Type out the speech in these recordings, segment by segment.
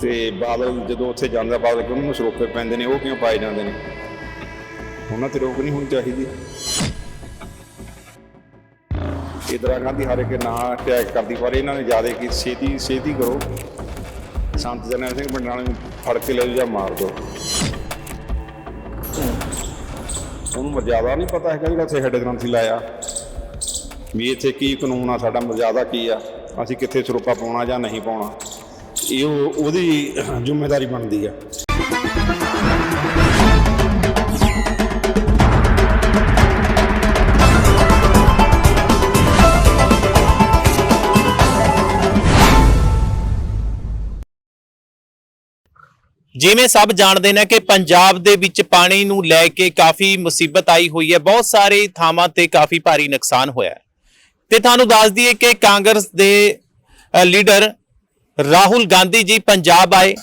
ਤੇ ਬਾਦਲ ਜਦੋਂ ਉੱਥੇ ਜਾਂਦਾ ਬਾਦਲ ਕਿ ਉਹਨਾਂ ਨੂੰ ਸਰੋਪੇ ਪੈਂਦੇ ਨੇ, ਉਹ ਕਿਉਂ ਪਾਏ ਜਾਂਦੇ ਨੇ? ਉਹਨਾਂ ਤੇ ਰੋਕ ਨਹੀਂ ਹੋਣੀ ਚਾਹੀਦੀ। ਇੰਦਰਾ ਗਾਂਧੀ ਹਾਰੇ ਕੇ ਨਾਂ ਅਟੈਕ ਕਰਦੀ, ਪਰ ਇਹਨਾਂ ਨੇ ਜ਼ਿਆਦਾ ਕੀ ਛੇਤੀ ਛੇਤੀ ਕਰੋ। ਸੰਤ ਜਨਰਲ ਸਿੰਘ ਬੰਡਾਲੇ ਨੂੰ ਫੜ ਕੇ ਲੈ ਜਾਓ ਜਾਂ ਮਾਰ ਦਿਓ। ਉਹਨੂੰ ਮਰਜ਼ਾਦਾ ਨਹੀਂ ਪਤਾ ਹੈਗਾ ਜਿਹੜਾ ਉੱਥੇ ਹੈਡ ਗ੍ਰੰਥੀ ਲਾਇਆ। ਵੀ ਇੱਥੇ ਕੀ ਕਾਨੂੰਨ ਆ, ਸਾਡਾ ਮਰਜ਼ਾਦਾ ਕੀ ਆ? ਅਸੀਂ ਕਿੱਥੇ ਸਰੋਪਾ ਪਾਉਣਾ ਜਾਂ ਨਹੀਂ ਪਾਉਣਾ? ਇਹ ਉਹਦੀ ਜ਼ਿੰਮੇਵਾਰੀ ਬਣਦੀ ਆ। ਜਿਵੇਂ ਸਭ ਜਾਣਦੇ ਨੇ ਕਿ ਪੰਜਾਬ ਦੇ ਵਿੱਚ ਪਾਣੀ ਨੂੰ ਲੈ ਕੇ ਕਾਫੀ ਮੁਸੀਬਤ ਆਈ ਹੋਈ ਹੈ, ਬਹੁਤ ਸਾਰੇ ਥਾਵਾਂ ਤੇ ਕਾਫੀ ਭਾਰੀ ਨੁਕਸਾਨ ਹੋਇਆ ਤੇ ਤੁਹਾਨੂੰ ਦੱਸ ਦਈਏ ਕਿ ਕਾਂਗਰਸ ਦੇ ਲੀਡਰ ਰਾਹੁਲ ਗਾਂਧੀ ਜੀ ਪੰਜਾਬ ਆਏ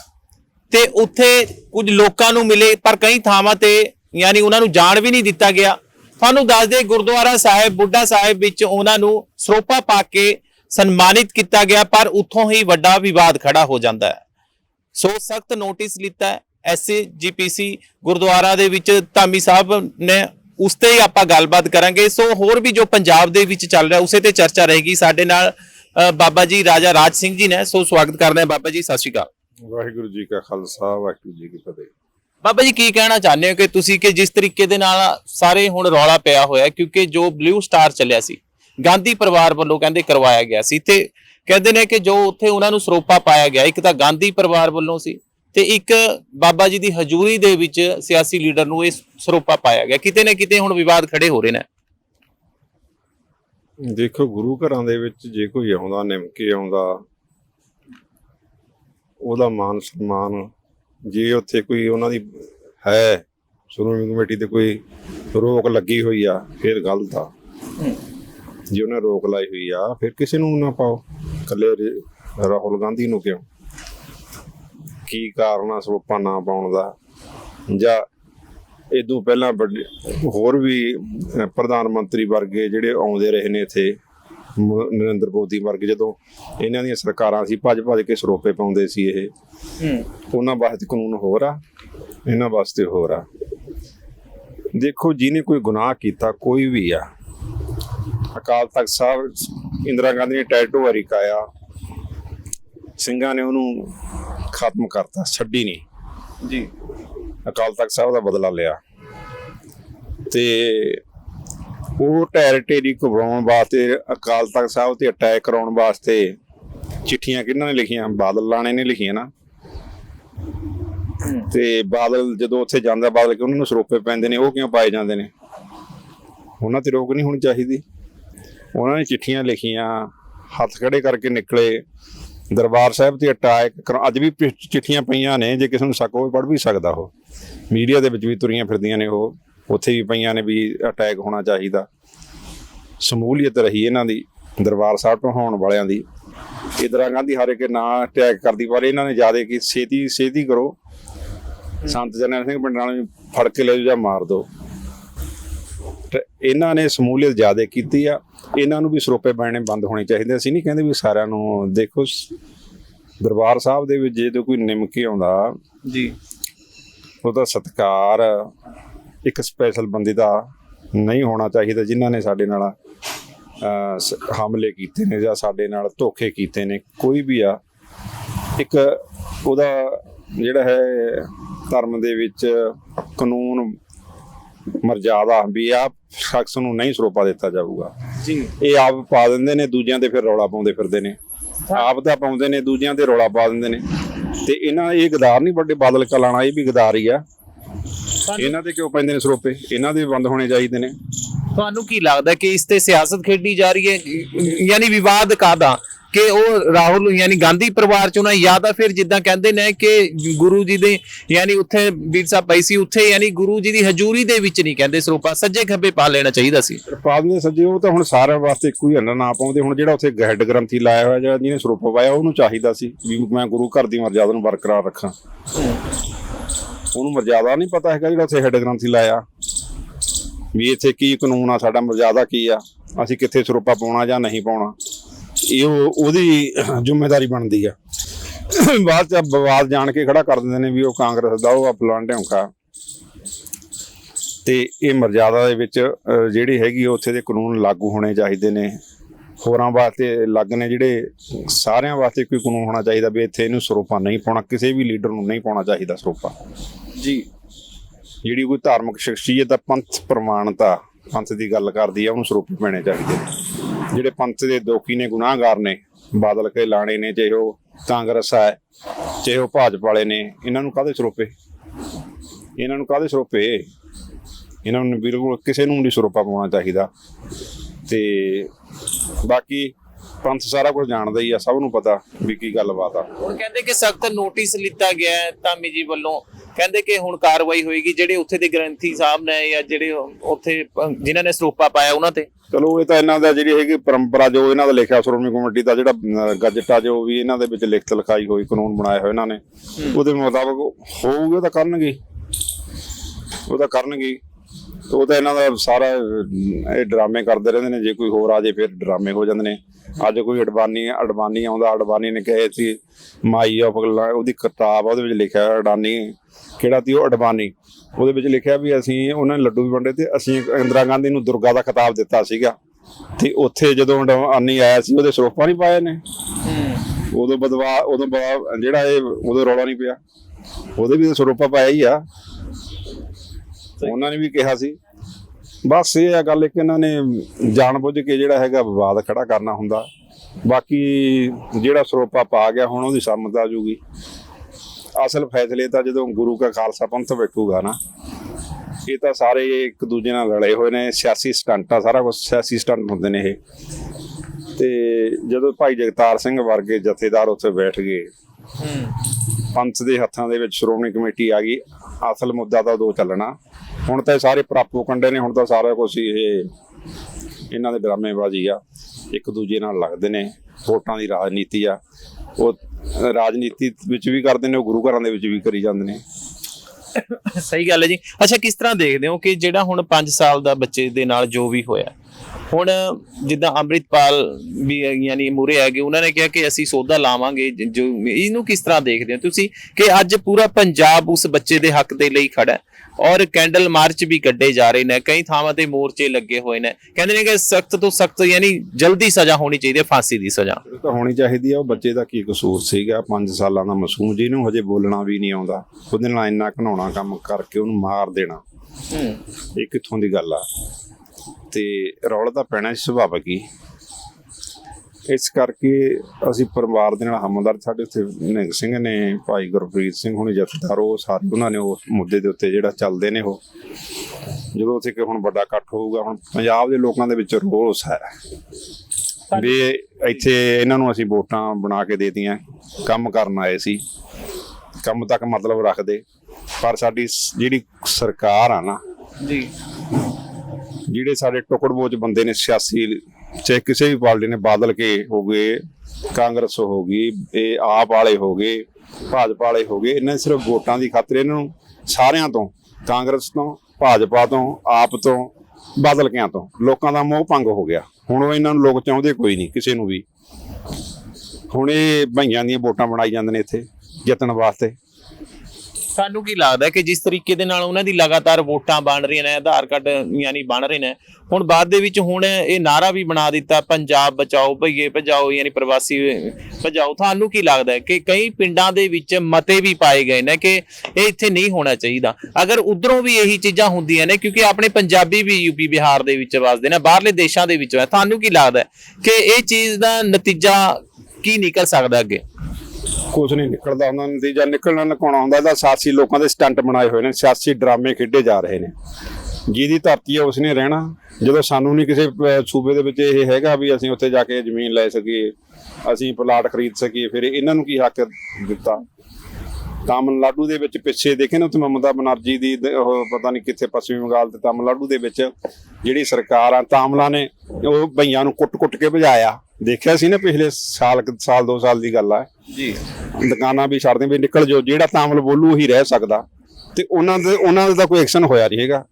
ਤੇ ਉੱਥੇ ਕੁਝ ਲੋਕਾਂ ਨੂੰ ਮਿਲੇ, ਪਰ ਕਈ ਥਾਵਾਂ ਤੇ ਯਾਨੀ ਉਹਨਾਂ ਨੂੰ ਜਾਣ ਵੀ ਨਹੀਂ ਦਿੱਤਾ ਗਿਆ। ਤੁਹਾਨੂੰ ਦੱਸ ਦਈਏ, ਗੁਰਦੁਆਰਾ ਸਾਹਿਬ, ਬੁੱਢਾ ਸਾਹਿਬ ਵਿੱਚ ਉਹਨਾਂ ਨੂੰ ਸਰੋਪਾ ਪਾ ਕੇ ਸਨਮਾਨਿਤ ਕੀਤਾ ਗਿਆ, ਪਰ ਉੱਥੋਂ ਹੀ ਵੱਡਾ ਵਿਵਾਦ ਖੜਾ ਹੋ ਜਾਂਦਾ ਹੈ। ਸੋ ਸਖਤ ਨੋਟਿਸ ਲਿੱਤਾ ਹੈ ਐਸਜੀਪੀਸੀ ਗੁਰਦੁਆਰਾ ਦੇ ਵਿੱਚ ਧਾਮੀ ਸਾਹਿਬ ਨੇ, ਉਸ ਤੇ ਹੀ ਆਪਾਂ ਗੱਲਬਾਤ ਕਰਾਂਗੇ। ਸੋ ਹੋਰ ਵੀ ਜੋ ਪੰਜਾਬ ਦੇ ਵਿੱਚ ਚੱਲ ਰਿਹਾ, ਉਸੇ ਤੇ ਚਰਚਾ ਰਹੇਗੀ। ਸਾਡੇ ਨਾਲ ਬਾਬਾ ਜੀ ਰਾਜਾ ਰਾਜ ਸਿੰਘ ਜੀ ਨੇ ਸੋ ਸਵਾਗਤ ਕਰਦੇ ਹਾਂ ਬਾਬਾ ਜੀ ਸਤਿ ਸ਼੍ਰੀ ਅਕਾਲ। ਵਾਹਿਗੁਰੂ ਜੀ ਕਾ ਖਾਲਸਾ ਵਾਹਿਗੁਰੂ ਜੀ ਕੀ ਫਤਿਹ। ਬਾਬਾ ਜੀ ਕੀ ਕਹਿਣਾ ਚਾਹੁੰਦੇ ਹੋ ਕਿ ਤੁਸੀਂ ਕਿ ਜਿਸ ਤਰੀਕੇ ਦੇ ਨਾਲ ਸਾਰੇ ਹੁਣ ਰੌਲਾ ਪਿਆ ਹੋਇਆ ਕਿਉਂਕਿ ਜੋ ਬਲੂ ਸਟਾਰ ਚੱਲਿਆ ਸੀ ਗਾਂਧੀ ਪਰਿਵਾਰ ਵੱਲੋਂ ਕਹਿੰਦੇ ਕਰਵਾਇਆ ਗਿਆ ਸੀ ਤੇ ਕਹਿੰਦੇ ਨੇ ਕਿ ਜੋ ਉੱਥੇ ਉਹਨਾਂ ਨੂੰ ਸਰੋਪਾ ਪਾਇਆ ਗਿਆ ਇੱਕ ਤਾਂ ਗਾਂਧੀ ਪਰਿਵਾਰ ਵੱਲੋਂ ਸੀ ਤੇ ਇੱਕ ਬਾਬਾ ਜੀ ਦੀ ਹਜ਼ੂਰੀ ਦੇ ਵਿੱਚ ਸਿਆਸੀ ਲੀਡਰ ਨੂੰ ਇਹ ਸਰੋਪਾ ਪਾਇਆ ਗਿਆ ਕਿਤੇ ਨਾ ਕਿਤੇ ਹੁਣ ਵਿਵਾਦ ਖੜੇ ਹੋ ਰਹੇ ਨੇ। ਦੇਖੋ ਗੁਰੂ ਘਰਾਂ ਦੇ ਵਿੱਚ ਜੇ ਕੋਈ ਆਉਂਦਾ, ਨਿਮਕੇ ਆਉਂਦਾ, ਉਹਦਾ ਮਾਨ ਸਨਮਾਨ ਜੇ ਉੱਥੇ ਕੋਈ ਉਹਨਾਂ ਦੀ ਹੈ, ਸ਼੍ਰੋਮਣੀ ਕਮੇਟੀ ਤੇ ਕੋਈ ਰੋਕ ਲੱਗੀ ਹੋਈ ਆ, ਫਿਰ ਗਲਤ ਆ। ਜੇ ਉਹਨੇ ਰੋਕ ਲਾਈ ਹੋਈ ਆ, ਫਿਰ ਕਿਸੇ ਨੂੰ ਨਾ ਪਾਓ। ਇਕੱਲੇ ਰਾਹੁਲ ਗਾਂਧੀ ਨੂੰ ਕਿਉਂ? ਕੀ ਕਾਰਨ ਆ ਸੋਪਾ ਨਾ ਪਾਉਣ ਦਾ? ਜਾਂ ਇਦੋਂ ਪਹਿਲਾਂ ਵੱਡੇ- ਹੋਰ ਵੀ ਪ੍ਰਧਾਨ ਮੰਤਰੀ ਵਰਗੇ ਜਿਹੜੇ ਆਉਂਦੇ ਰਹੇ ਨੇ ਇੱਥੇ ਨਰਿੰਦਰ ਮੋਦੀ ਵਰਗੇ ਜਦੋਂ ਇਹਨਾਂ ਦੀਆਂ ਸਰਕਾਰਾਂ ਸੀ ਭੱਜ ਭੱਜ ਕੇ ਸਰੋਪੇ ਪਾਉਂਦੇ ਸੀ ਇਹ। ਉਹਨਾਂ ਵਾਸਤੇ ਕਾਨੂੰਨ ਹੋਰ ਆ ਇਹਨਾਂ ਵਾਸਤੇ ਹੋਰ ਆ। ਦੇਖੋ ਜਿਹਨੇ ਕੋਈ ਗੁਨਾਹ ਕੀਤਾ ਕੋਈ ਵੀ ਆ ਅਕਾਲ ਤਖਤ ਸਾਹਿਬ ਇੰਦਰਾ ਗਾਂਧੀ ਨੇ ਟੈਟੂ ਹਰਿਕਾਇਆ ਸਿੰਘਾਂ ਨੇ ਉਹਨੂੰ ਖਤਮ ਕਰਤਾ ਛੱਡੀ ਨਹੀਂ। ਜੀ। ਅਕਾਲ ਤਖਤ ਸਾਹਿਬ ਦਾ ਬਦਲਾ ਲਿਆ। ਤੇ ਉਹ ਟੈਰੀਟਰੀ ਘਬਰਾਉਣ ਵਾਸਤੇ, ਅਕਾਲ ਤਖਤ ਸਾਹਿਬ ਤੇ ਅਟੈਕ ਕਰਾਉਣ ਵਾਸਤੇ ਚਿੱਠੀਆਂ ਕਿਹਨਾਂ ਨੇ ਲਿਖੀਆਂ? ਬਾਦਲ ਲਾਣੇ ਨੇ ਲਿਖੀਆਂ ਨਾ। ਤੇ ਬਾਦਲ ਜਦੋਂ ਉੱਥੇ ਜਾਂਦਾ, ਬਾਦਲ ਕਿ ਉਹਨਾਂ ਨੂੰ ਸਰੋਪੇ ਪੈਂਦੇ ਨੇ, ਉਹ ਕਿਉਂ ਪਾਏ ਜਾਂਦੇ ਨੇ? ਉਹਨਾਂ ਤੇ ਰੋਕ ਨਹੀਂ ਹੋਣੀ ਚਾਹੀਦੀ। ਉਹਨਾਂ ਨੇ ਚਿੱਠੀਆਂ ਲਿਖੀਆਂ, ਹੱਥ ਖੜੇ ਕਰਕੇ ਨਿਕਲੇ। ਦਰਬਾਰ ਸਾਹਿਬ ਤੇ ਅਟੈਕ ਅੱਜ ਵੀ ਚਿੱਠੀਆਂ ਪਈਆਂ ਨੇ, ਜੇ ਕਿਸੇ ਨੂੰ ਸ਼ੱਕ ਹੋਵੇ ਪੜ੍ਹ ਵੀ ਸਕਦਾ ਉਹ। ਮੀਡੀਆ ਦੇ ਵਿੱਚ ਵੀ ਤੁਰੀਆਂ ਫਿਰਦੀਆਂ ਨੇ ਉਹ, ਉੱਥੇ ਵੀ ਪਈਆਂ ਨੇ ਵੀ ਅਟੈਕ ਹੋਣਾ ਚਾਹੀਦਾ। ਸਮੂਲੀਅਤ ਰਹੀ ਇਹਨਾਂ ਦੀ, ਦਰਬਾਰ ਸਾਹਿਬ ਤੋਂ ਹੋਣ ਵਾਲਿਆਂ ਦੀ। ਇੰਦਰਾ ਗਾਂਧੀ ਹਾਰੇ ਕੇ ਨਾਂ ਅਟੈਕ ਕਰਦੀ, ਪਰ ਇਹਨਾਂ ਨੇ ਜ਼ਿਆਦਾ ਕੀ ਛੇਤੀ ਛੇਤੀ ਕਰੋ। ਸੰਤ ਜਨਰਲ ਸਿੰਘ ਬੰਡਾਲੇ ਨੂੰ ਫੜ ਕੇ ਲੈ ਜਾਓ ਜਾਂ ਮਾਰ ਦਿਓ। ਇਹਨਾਂ ਨੇ ਸਮੂਲੀਅਤ ਜ਼ਿਆਦਾ ਕੀਤੀ ਆ। ਇਹਨਾਂ ਨੂੰ ਵੀ ਸਰੋਪੇ ਪੈਣੇ ਬੰਦ ਹੋਣੇ ਚਾਹੀਦੇ ਅਸੀਂ ਨਹੀਂ ਕਹਿੰਦੇ ਵੀ ਸਾਰਿਆਂ ਨੂੰ ਦੇਖੋ ਦਰਬਾਰ ਸਾਹਿਬ ਦੇ ਵਿੱਚ ਜੇ ਕੋਈ ਨਿਮਕੇ ਆਉਂਦਾ ਜੀ। ਉਹਦਾ ਸਤਿਕਾਰ ਇੱਕ ਸਪੈਸ਼ਲ ਬੰਦੇ ਦਾ ਨਹੀਂ ਹੋਣਾ ਚਾਹੀਦਾ ਜਿਨ੍ਹਾਂ ਨੇ ਸਾਡੇ ਨਾਲ ਹਮਲੇ ਕੀਤੇ ਨੇ ਜਾਂ ਸਾਡੇ ਨਾਲ ਧੋਖੇ ਕੀਤੇ ਨੇ ਕੋਈ ਵੀ ਆ। ਇੱਕ ਉਹਦਾ ਜਿਹੜਾ ਹੈ ਧਰਮ ਦੇ ਵਿੱਚ ਕਾਨੂੰਨ ਮਰਜ਼ਾਦਾ ਵੀ ਆ ਸ਼ਖਸ ਨੂੰ ਨਹੀਂ ਸਰੋਪਾ ਦਿੱਤਾ ਜਾਊਗਾ। ਜੀ। ਇਹ ਆਪ ਪਾ ਦਿੰਦੇ ਨੇ ਦੂਜਿਆਂ ਤੇ ਫਿਰ ਰੌਲਾ ਪਾਉਂਦੇ ਫਿਰਦੇ ਨੇ। ਆਪ ਤਾਂ ਪਾਉਂਦੇ ਨੇ ਦੂਜਿਆਂ ਤੇ ਰੌਲਾ ਪਾ ਦਿੰਦੇ ਨੇ। ਤੇ ਇਹਨਾਂ ਇਹ ਗਦਾਰ ਨਹੀਂ ਵੱਡੇ ਬਾਦਲ ਕਲਾਣਾ ਇਹ ਵੀ ਗਦਾਰ ਹੀ ਆ। ਇਹਨਾਂ ਤੇ ਕਿਉਂ ਪੈਂਦੇ ਨੇ ਸਰੋਪੇ? ਇਹਨਾਂ ਦੇ ਬੰਦ ਹੋਣੇ ਚਾਹੀਦੇ ਨੇ। ਤੁਹਾਨੂੰ ਕੀ ਲੱਗਦਾ ਕਿ ਇਸ ਤੇ ਸਿਆਸਤ ਖੇਡੀ ਜਾ ਰਹੀ ਹੈ? ਯਾਨੀ ਵਿਵਾਦ ਕਾਦਾ ਕਿ ਉਹ ਰਾਹੁਲ ਯਾਨੀ ਗਾਂਧੀ ਪਰਿਵਾਰ ਚੋਂ ਨਾ ਜਾਂ ਤਾਂ ਫਿਰ ਜਿੱਦਾਂ ਕਹਿੰਦੇ ਨੇ ਕਿ ਗੁਰੂ ਜੀ ਦੇ ਯਾਨੀ ਉੱਥੇ ਵੀਰ ਸਾਹਿਬ ਪਈ ਸੀ, ਉੱਥੇ ਯਾਨੀ ਗੁਰੂ ਜੀ ਦੀ ਹਜ਼ੂਰੀ ਦੇ ਵਿੱਚ ਨਹੀਂ ਕਹਿੰਦੇ ਸਰੂਪਾ, ਸੱਜੇ ਖੱਬੇ ਪਾ ਲੈਣਾ ਚਾਹੀਦਾ ਸੀ। ਪਾਦ ਦੇ ਸੱਜੇ, ਉਹ ਤਾਂ ਹੁਣ ਸਾਰਿਆਂ ਵਾਸਤੇ ਇੱਕੋ ਹੀ ਹੰਨਾ ਨਾ ਪਾਉਂਦੇ ਹੁਣ ਜਿਹੜਾ ਉੱਥੇ ਹੈਡ ਗ੍ਰੰਥੀ ਲਾਇਆ ਹੋਇਆ ਜਿਹੜਾ ਜਿਹਨੇ ਸਰੋਪਾ ਪਾਇਆ, ਉਹਨੂੰ ਚਾਹੀਦਾ ਸੀ ਵੀ ਮੈਂ ਗੁਰੂ ਘਰ ਦੀ ਮਰਜ਼ਾਦਾ ਨੂੰ ਬਰਕਰਾਰ ਰੱਖਾਂ। ਉਹਨੂੰ ਮਰਜ਼ਾਦਾ ਨਹੀਂ ਪਤਾ ਹੈਗਾ ਜਿਹੜਾ ਉੱਥੇ ਹੈਡ ਗ੍ਰੰਥੀ ਲਾਇਆ। ਵੀ ਇੱਥੇ ਕੀ ਕਾਨੂੰਨ ਆ, ਸਾਡਾ ਮਰਜ਼ਾਦਾ ਕੀ ਆ? ਅਸੀਂ ਕਿੱਥੇ ਸਰੋਪਾ ਪਾਉਣਾ ਜਾਂ ਨਹੀਂ ਪਾਉਣਾ? ਇਹ ਉਹ- ਉਹਦੀ ਜ਼ਿੰਮੇਵਾਰੀ ਬਣਦੀ ਆ। ਬਾਅਦ ਚ ਵਿਵਾਦ ਜਾਣ ਕੇ ਖੜਾ ਕਰ ਦਿੰਦੇ ਨੇ ਵੀ ਉਹ ਕਾਂਗਰਸ ਦਾ ਉਹ ਆ ਫਲਾਣ ਤੇ ਇਹ ਮਰਜ਼ਾਦਾ ਦੇ ਵਿੱਚ ਜਿਹੜੀ ਹੈਗੀ ਉੱਥੇ ਦੇ ਕਾਨੂੰਨ ਲਾਗੂ ਹੋਣੇ ਚਾਹੀਦੇ ਨੇ। ਹੋਰਾਂ ਵਾਸਤੇ ਅਲੱਗ ਨੇ ਜਿਹੜੇ ਸਾਰਿਆਂ ਵਾਸਤੇ ਕੋਈ ਕਾਨੂੰਨ ਹੋਣਾ ਚਾਹੀਦਾ ਵੀ ਇੱਥੇ ਇਹਨੂੰ ਸਰੋਪਾ ਨਹੀਂ ਪਾਉਣਾ ਕਿਸੇ ਵੀ ਲੀਡਰ ਨੂੰ ਨਹੀਂ ਪਾਉਣਾ ਚਾਹੀਦਾ ਸਰੋਪਾ। ਜੀ। ਜਿਹੜੀ ਕੋਈ ਧਾਰਮਿਕ ਸ਼ਖਸੀਅਤ ਆ ਪੰਥ ਪ੍ਰਮਾਣਤਾ ਪੰਥ ਦੀ ਗੱਲ ਕਰਦੀ ਆ ਉਹਨੂੰ ਸਰੂਪ ਪੈਣੇ ਚਾਹੀਦੇ ਨੇ। ਜਿਹੜੇ ਪੰਥ ਦੇ ਦੋਖੀ ਨੇ, ਗੁਨਾਹਗਾਰ ਨੇ, ਬਾਦਲ ਕੇ ਲਾਣੇ ਨੇ, ਚਾਹੇ ਉਹ ਕਾਂਗਰਸ ਹੈ, ਚਾਹੇ ਉਹ ਭਾਜਪਾ ਵਾਲੇ ਨੇ, ਇਹਨਾਂ ਨੂੰ ਕਾਹਦੇ ਸਰੋਪੇ? ਇਹਨਾਂ ਨੂੰ ਕਾਹਦੇ ਸਰੋਪੇ? ਇਹਨਾਂ ਨੂੰ ਬਿਲਕੁਲ ਕਿਸੇ ਨੂੰ ਨਹੀਂ ਸਰੋਪਾ ਪਾਉਣਾ ਚਾਹੀਦਾ। ਤੇ ਬਾਕੀ ਪੰਥ ਸਾਰਾ ਕੁਝ ਜਾਣਦਾ ਹੀ ਆ ਸਭ ਨੂੰ ਪਤਾ ਵੀ ਕੀ ਗੱਲਬਾਤ ਆ। ਹੁਣ ਕਹਿੰਦੇ ਕਿ ਸਖਤ ਨੋਟਿਸ ਲਿੱਤਾ ਗਿਆ ਹੈ ਧਾਮੀ ਜੀ ਵੱਲੋਂ। ਕਹਿੰਦੇ ਕਿ ਹੁਣ ਕਾਰਵਾਈ ਹੋਏਗੀ ਜਿਹੜੇ ਉੱਥੇ ਦੇ ਗ੍ਰੰਥੀ ਸਾਹਿਬ ਨੇ ਜਾਂ ਜਿਹੜੇ ਉੱਥੇ ਜਿਨ੍ਹਾਂ ਨੇ ਸਰੂਪਾ ਪਾਇਆ ਉਹਨਾਂ ਤੇ। ਚਲੋ ਇਹ ਤਾਂ ਇਹਨਾਂ ਦਾ ਜਿਹੜੀ ਹੈਗੀ ਪਰੰਪਰਾ ਜੋ ਇਹਨਾਂ ਦਾ ਲਿਖਿਆ ਸ਼੍ਰੋਮਣੀ ਕਮੇਟੀ ਦਾ ਜਿਹੜਾ ਗਜਟ ਜੋ ਵੀ ਇਹਨਾਂ ਦੇ ਵਿੱਚ ਲਿਖਤ ਲਿਖਾਈ ਹੋਈ ਕਾਨੂੰਨ ਬਣਾਇਆ ਹੋਇਆ ਇਹਨਾਂ ਨੇ ਉਹਦੇ ਮੁਤਾਬਕ ਹੋਊਗਾ ਤਾਂ ਕਰਨਗੇ। ਉਹ ਤਾਂ ਕਰਨਗੇ। ਉਹ ਤਾਂ ਇਹਨਾਂ ਦਾ ਸਾਰਾ ਇਹ ਡਰਾਮੇ ਕਰਦੇ ਰਹਿੰਦੇ ਨੇ ਜੇ ਕੋਈ ਹੋਰ ਆ ਜੇ ਫਿਰ ਡਰਾਮੇ ਹੋ ਜਾਂਦੇ ਨੇ। ਅੱਜ ਕੋਈ ਅਡਵਾਨੀ ਅਡਵਾਨੀ ਆਉਂਦਾ, ਅਡਵਾਨੀ ਨੇ ਕਹੇ ਸੀ, ਮਾਈ ਆਫ ਉਹਦੀ ਕਿਤਾਬ ਉਹਦੇ ਵਿੱਚ ਲਿਖਿਆ ਅਡਾਨੀ, ਕਿਹੜਾ ਤੀ ਉਹ? ਅਡਵਾਨੀ। ਉਹਦੇ ਵਿੱਚ ਲਿਖਿਆ ਵੀ ਅਸੀਂ, ਉਹਨਾਂ ਨੇ ਲੱਡੂ ਵੀ ਵੰਡੇ ਤੇ ਅਸੀਂ ਇੰਦਰਾ ਗਾਂਧੀ ਨੂੰ ਦੁਰਗਾ ਦਾ ਖਿਤਾਬ ਦਿੱਤਾ ਸੀਗਾ। ਤੇ ਉੱਥੇ ਜਦੋਂ ਅਡਵਾਨੀ ਆਇਆ ਸੀ, ਉਹਦੇ ਸਰੋਪਾ ਨਹੀਂ ਪਾਏ ਨੇ। ਉਦੋਂ ਬਦਵਾ, ਉਦੋਂ ਜਿਹੜਾ ਇਹ, ਉਦੋਂ ਰੌਲਾ ਨਹੀਂ ਪਿਆ। ਉਹਦੇ ਵੀ ਸਰੋਪਾ ਪਾਇਆ ਹੀ ਆ। ਉਹਨਾਂ ਨੇ ਵੀ ਕਿਹਾ ਸੀ। ਬਸ ਇਹ ਆ ਗੱਲ ਕਿ ਇਹਨਾਂ ਨੇ ਜਾਣਬੁੱਝ ਕੇ ਜਿਹੜਾ ਹੈਗਾ ਵਿਵਾਦ ਖੜਾ ਕਰਨਾ ਹੁੰਦਾ। ਬਾਕੀ ਜਿਹੜਾ ਸਰੋਪਾ ਪਾ ਗਿਆ ਹੁਣ ਉਹਦੀ ਸੰਮਤ ਆ ਜੂਗੀ। ਅਸਲ ਫੈਸਲੇ ਤਾਂ ਜਦੋਂ ਗੁਰੂ ਕਾ ਖਾਲਸਾ ਪੰਥ ਬੈਠੂਗਾ ਨਾ ਇਹ ਤਾਂ ਸਾਰੇ ਇੱਕ ਦੂਜੇ ਨਾਲ ਲੜੇ ਹੋਏ ਨੇ ਸਿਆਸੀ ਸਟੰਟ ਆ ਸਾਰਾ ਕੁਝ ਸਿਆਸੀ ਸਟੰਟ ਹੁੰਦੇ ਨੇ ਇਹ। ਤੇ ਜਦੋਂ ਭਾਈ ਜਗਤਾਰ ਸਿੰਘ ਵਰਗੇ ਜਥੇਦਾਰ ਉੱਥੇ ਬੈਠ ਗਏ ਪੰਥ ਦੇ ਹੱਥਾਂ ਦੇ ਵਿੱਚ ਸ਼੍ਰੋਮਣੀ ਕਮੇਟੀ ਆ ਗਈ ਅਸਲ ਮੁੱਦਾ ਤਾਂ ਉਦੋਂ ਚੱਲਣਾ। ਹੁਣ ਤਾਂ ਇਹ ਸਾਰੇ ਪ੍ਰਾਪੋ ਕੰਡੇ ਨੇ, ਹੁਣ ਤਾਂ ਸਾਰਾ ਕੁਝ ਇਹ ਇਹਨਾਂ ਦੇ ਡਰਾਮੇਬਾਜ਼ੀ ਆ। ਇੱਕ ਦੂਜੇ ਨਾਲ ਲੱਗਦੇ ਨੇ, ਵੋਟਾਂ ਦੀ ਰਾਜਨੀਤੀ ਆ। ਉਹ ਰਾਜਨੀਤੀ ਵਿੱਚ ਵੀ ਕਰਦੇ ਨੇ, ਉਹ ਗੁਰੂ ਘਰਾਂ ਦੇ ਵਿੱਚ ਵੀ ਕਰੀ ਜਾਂਦੇ ਨੇ। ਸਹੀ ਗੱਲ ਹੈ ਜੀ। ਅੱਛਾ, ਕਿਸ ਤਰ੍ਹਾਂ ਦੇਖਦੇ ਹੋ ਕਿ ਜਿਹੜਾ ਹੁਣ 5 ਸਾਲ ਦਾ ਬੱਚੇ ਦੇ ਨਾਲ ਜੋ ਵੀ ਹੋਇਆ ਹੁਣ ਜਿੱਦਾਂ ਅੰਮ੍ਰਿਤਪਾਲ ਵੀ ਯਾਨੀ ਮੂਰੇ ਹੈਗੇ ਉਹਨਾਂ ਨੇ ਕਿਹਾ ਕਿ ਅਸੀਂ ਸੌਦਾ ਲਾਵਾਂਗੇ ਜ- ਇਹਨੂੰ ਕਿਸ ਤਰ੍ਹਾਂ ਦੇਖਦੇ ਹੋ ਤੁਸੀਂ ਕਿ ਅੱਜ ਪੂਰਾ ਪੰਜਾਬ ਉਸ ਬੱਚੇ ਦੇ ਹੱਕ ਦੇ ਲਈ ਖੜਾ ਹੈ ਔਰ ਕੈਂਡਲ ਮਾਰਚ ਵੀ ਕੱਢੇ ਜਾ ਰਹੇ ਨੇ ਕਈ ਥਾਵਾਂ ਤੇ ਮੋਰਚੇ ਲੱਗੇ ਹੋਏ ਨੇ ਕਹਿੰਦੇ ਨੇ ਕਿ ਸਖਤ ਤੋਂ ਸਖਤ ਯਾਨੀ ਜਲਦੀ ਸਜ਼ਾ ਹੋਣੀ ਚਾਹੀਦੀ ਹੈ ਫਾਂਸੀ ਦੀ ਸਜ਼ਾ। ਤਾਂ ਹੋਣੀ ਚਾਹੀਦੀ ਆ ਉਹ ਬੱਚੇ ਦਾ ਕੀ ਕਸੂਰ ਸੀਗਾ 5 ਸਾਲਾਂ ਦਾ ਮਾਸੂਮ ਜਿਹਨੂੰ ਹਜੇ ਬੋਲਣਾ ਵੀ ਨਹੀਂ ਆਉਂਦਾ ਉਹਦੇ ਨਾਲ ਇੰਨਾ ਘਨਾਉਣਾ ਕੰਮ ਕਰਕੇ ਉਹਨੂੰ ਮਾਰ ਦੇਣਾ। ਇਹ ਕਿੱਥੋਂ ਦੀ ਗੱਲ ਆ? ਤੇ ਰੌਲਾ ਤਾਂ ਪੈਣਾ ਸੁਭਾਵਿਕ ਹੀ। ਇਸ ਕਰਕੇ ਅਸੀਂ ਪਰਿਵਾਰ ਦੇ ਨਾਲ ਹਮਦਰਦ ਸਾਡੇ ਉੱਥੇ ਨਿਹੰਗ ਸਿੰਘ ਨੇ, ਭਾਈ ਗੁਰਪ੍ਰੀਤ ਸਿੰਘ ਹੁਣੇ ਜਥੇਦਾਰ, ਉਹ ਸਾਰੇ ਉਹਨਾਂ ਨੇ ਉਸ ਮੁੱਦੇ ਦੇ ਉੱਤੇ ਜਿਹੜਾ ਚੱਲਦੇ ਨੇ ਉਹ। ਜਦੋਂ ਉੱਥੇ ਕਿ ਹੁਣ ਵੱਡਾ ਇਕੱਠ ਹੋਊਗਾ, ਹੁਣ ਪੰਜਾਬ ਦੇ ਲੋਕਾਂ ਦੇ ਵਿੱਚ ਰੋਸ ਹੈ। ਵੀ ਇੱਥੇ ਇਹਨਾਂ ਨੂੰ ਅਸੀਂ ਵੋਟਾਂ ਬਣਾ ਕੇ ਦੇਤੀਆਂ, ਕੰਮ ਕਰਨ ਆਏ ਸੀ। ਕੰਮ ਤੱਕ ਮਤਲਬ ਰੱਖਦੇ। ਪਰ ਸਾਡੀ ਜਿਹੜੀ ਸਰਕਾਰ ਆ ਨਾ ਜੀ। ਜਿਹੜੇ ਸਾਡੇ ਟੁਕੜਬੋਚ ਬੰਦੇ ਨੇ ਸਿਆਸੀ, ਚਾਹੇ ਕਿਸੇ ਵੀ ਪਾਰਟੀ ਨੇ ਬਾਦਲ ਕੇ ਹੋ ਗਏ, ਕਾਂਗਰਸ ਹੋ ਗਈ, ਇਹ ਆਪ ਵਾਲੇ ਹੋ ਗਏ, ਭਾਜਪਾ ਵਾਲੇ ਹੋ ਗਏ, ਇਹਨਾਂ ਨੇ ਸਿਰਫ ਵੋਟਾਂ ਦੀ ਖਾਤਰ ਇਹਨਾਂ ਨੂੰ ਸਾਰਿਆਂ ਤੋਂ, ਕਾਂਗਰਸ ਤੋਂ, ਭਾਜਪਾ ਤੋਂ, ਆਪ ਤੋਂ ਬਾਦਲ ਕਿਆਂ ਤੋਂ, ਲੋਕਾਂ ਦਾ ਮੋਹ ਭੰਗ ਹੋ ਗਿਆ। ਹੁਣ ਉਹ ਇਹਨਾਂ ਨੂੰ ਲੋਕ ਚਾਹੁੰਦੇ ਕੋਈ ਨਹੀਂ, ਕਿਸੇ ਨੂੰ ਵੀ। ਹੁਣ ਇਹ ਭਈਆਂ ਦੀਆਂ ਵੋਟਾਂ ਬਣਾਈ ਜਾਂਦੇ ਨੇ ਇੱਥੇ, ਜਿੱਤਣ ਵਾਸਤੇ। ਤੁਹਾਨੂੰ ਕੀ ਲੱਗਦਾ ਕਿ ਜਿਸ ਤਰੀਕੇ ਦੇ ਨਾਲ ਉਹਨਾਂ ਦੀ ਲਗਾਤਾਰ ਵੋਟਾਂ ਬਣ ਰਹੀਆਂ ਨੇ, ਆਧਾਰ ਕਾਰਡ, ਯਾਨੀ ਬਣ ਰਹੇ ਨੇ, ਹੁਣ ਬਾਅਦ ਦੇ ਵਿੱਚ ਹੁਣ ਇਹ ਨਾਰਾ ਵੀ ਬਣਾ ਦਿੱਤਾ, ਪੰਜਾਬ ਬਚਾਓ, ਭਈਏ ਭਜਾਓ, ਯਾਨੀ ਪ੍ਰਵਾਸੀ ਭਜਾਓ। ਤੁਹਾਨੂੰ ਕੀ ਲੱਗਦਾ ਕਿ ਕਈ ਪਿੰਡਾਂ ਦੇ ਵਿੱਚ ਮਤੇ ਵੀ ਪਾਏ ਗਏ ਨੇ ਕਿ ਇਹ ਇੱਥੇ ਨਹੀਂ ਹੋਣਾ ਚਾਹੀਦਾ? ਅਗਰ ਉਧਰੋਂ ਵੀ ਇਹੀ ਚੀਜ਼ਾਂ ਹੁੰਦੀਆਂ ਨੇ, ਕਿਉਂਕਿ ਆਪਣੇ ਪੰਜਾਬੀ ਵੀ ਯੂਪੀ ਬਿਹਾਰ ਦੇ ਵਿੱਚ ਵਸਦੇ ਨੇ, ਬਾਹਰਲੇ ਦੇਸ਼ਾਂ ਦੇ ਵਿੱਚ ਹੈ ਤੁਹਾਨੂੰ ਕੀ ਲੱਗਦਾ ਕਿ ਇਹ ਚੀਜ਼ ਦਾ ਨਤੀਜਾ ਕੀ ਨਿਕਲ ਸਕਦਾ ਅੱਗੇ? ਕੁਝ ਨਹੀਂ ਨਿਕਲਦਾ ਹੁੰਦਾ ਨਤੀਜਾ ਨਿਕਲਣਾ ਨਕਾਉਣਾ ਹੁੰਦਾ, ਇਹਦਾ ਸਿਆਸੀ ਲੋਕਾਂ ਦੇ ਸਟੰਟ ਬਣਾਏ ਹੋਏ ਨੇ, ਸਿਆਸੀ ਡਰਾਮੇ ਖੇਡੇ ਜਾ ਰਹੇ ਨੇ। ਜਿਹਦੀ ਧਰਤੀ ਆ, ਉਸਨੇ ਰਹਿਣਾ। ਜਦੋਂ ਸਾਨੂੰ ਨਹੀਂ ਕਿਸੇ ਸੂਬੇ ਦੇ ਵਿੱਚ ਇਹ ਹੈਗਾ ਵੀ ਅਸੀਂ ਉੱਥੇ ਜਾ ਕੇ ਜ਼ਮੀਨ ਲੈ ਸਕੀਏ, ਅਸੀਂ ਪਲਾਟ ਖਰੀਦ ਸਕੀਏ, ਫਿਰ ਇਹਨਾਂ ਨੂੰ ਕੀ ਹੱਕ ਦਿੱਤਾ? ਤਾਮਿਲਨਾਡੂ ਦੇ ਵਿੱਚ ਪਿੱਛੇ ਦੇਖੇ ਨਾ ਉੱਥੇ ਮਮਤਾ ਬਨਰਜੀ ਦੀ, ਉਹ ਪਤਾ ਨਹੀਂ ਕਿੱਥੇ ਪੱਛਮੀ ਬੰਗਾਲ ਤੇ ਤਾਮਿਲਨਾਡੂ ਦੇ ਵਿੱਚ ਜਿਹੜੀ ਸਰਕਾਰ ਆ, ਤਾਮਲਾ ਨੇ ਉਹ ਭਈਆਂ ਨੂੰ ਕੁੱਟ-ਕੁੱਟ ਕੇ ਭਜਾਇਆ। ਦੇਖਿਆ ਸੀ ਨਾ ਪਿਛਲੇ ਸਾਲ ਸਾਲ ਦੋ ਸਾਲ ਦੀ ਗੱਲ ਆ। ਜੀ। ਦੁਕਾਨਾਂ ਵੀ ਛੱਡਦੇ ਵੀ ਨਿਕਲ ਜਾਓ ਜਿਹੜਾ ਤਾਮਲ ਬੋਲੂ ਉਹੀ ਰਹਿ ਸਕਦਾ। ਤੇ ਉਹਨਾਂ ਦੇ ਉਹਨਾਂ ਦਾ ਕੋਈ ਐਕਸ਼ਨ ਹੋਇਆ ਨਹੀਂ ਹੈਗਾ।